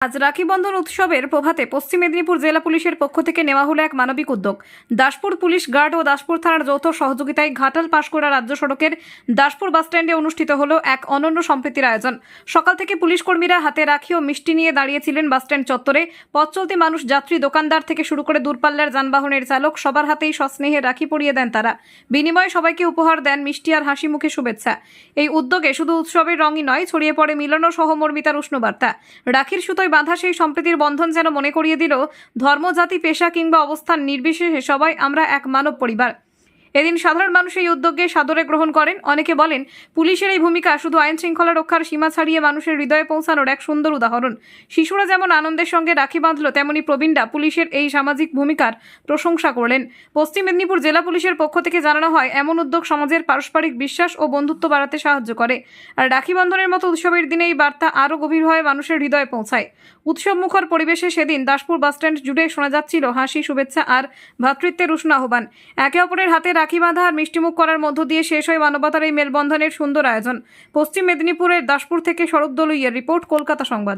আজ রাখি বন্ধন উৎসবের প্রভাতে পশ্চিম মেদিনীপুর জেলা পুলিশের পক্ষ থেকে নেওয়া হলো এক মানবিক উদ্যোগ। দাসপুর পুলিশ গার্ড ও দাসপুর থানার যৌথ সহযোগিতায় ঘাটাল পাশকুড়া রাজ্য সড়কের দাসপুর বাসস্ট্যান্ডে অনুষ্ঠিত হলো এক অনন্য সম্প্রীতির আয়োজন। সকাল থেকে পুলিশ কর্মীরা হাতে রাখি ও মিষ্টি নিয়ে দাঁড়িয়েছিলেন বাসস্ট্যান্ড চত্বরে। পথ চলতি মানুষ যাত্রী, দোকানদার থেকে শুরু করে দূরপাল্লার যানবাহনের চালক সবার হাতেই সস্নেহে রাখি পরিয়ে দেন তারা। বিনিময়ে সবাইকে উপহার দেন মিষ্টি আর হাসি মুখে শুভেচ্ছা। এই উদ্যোগে শুধু উৎসবের রঙই নয়, ছড়িয়ে পড়ে মিলন ও সহমর্মিতার উষ্ণ বার্তা রাখির সুতোয় বাঁধা সেই সম্প্রীতির বন্ধন যেন মনে করিয়ে দিল ধর্ম জাতি পেশা কিংবা অবস্থান নির্বিশেষে সবাই আমরা এক মানব পরিবার। এদিন সাধারণ মানুষ এই উদ্যোগকে সাদরে গ্রহণ করেন। অনেকে বলেন, পুলিশের এই ভূমিকা শুধু আইন শৃঙ্খলা রক্ষার সীমা ছাড়িয়ে মানুষের হৃদয়ে পৌঁছানোর এক সুন্দর উদাহরণ। শিশুরা যেমন আনন্দের সঙ্গে রাখি বাঁধলো, তেমনি প্রবীণরা পুলিশের এই সামাজিক ভূমিকার প্রশংসা করলেন। পশ্চিম মেদিনীপুর জেলা পুলিশের পক্ষ থেকে জানানো হয়, এমন উদ্যোগ সমাজের পারস্পরিক বিশ্বাস ও বন্ধুত্ব বাড়াতে সাহায্য করে। আর রাখি বন্ধনের মতো উৎসবের দিনে এই বার্তা আরও গভীরভাবে মানুষের হৃদয়ে পৌঁছায়। উৎসব মুখর পরিবেশে সেদিন দাসপুর বাসস্ট্যান্ড জুড়ে শোনা যাচ্ছিল হাসি, শুভেচ্ছা আর ভ্রাতৃত্বের উষ্ণ আহ্বান। একে অপরের হাতে রাখি বাঁধা আর মিষ্টিমুখ করার মধ্য দিয়ে শেষ হয় মানবতার এই মেলবন্ধনের সুন্দর আয়োজন। পশ্চিম মেদিনীপুরের দাসপুর থেকে স্বরূপ দলুইয়ের রিপোর্ট, কলকাতা সংবাদ।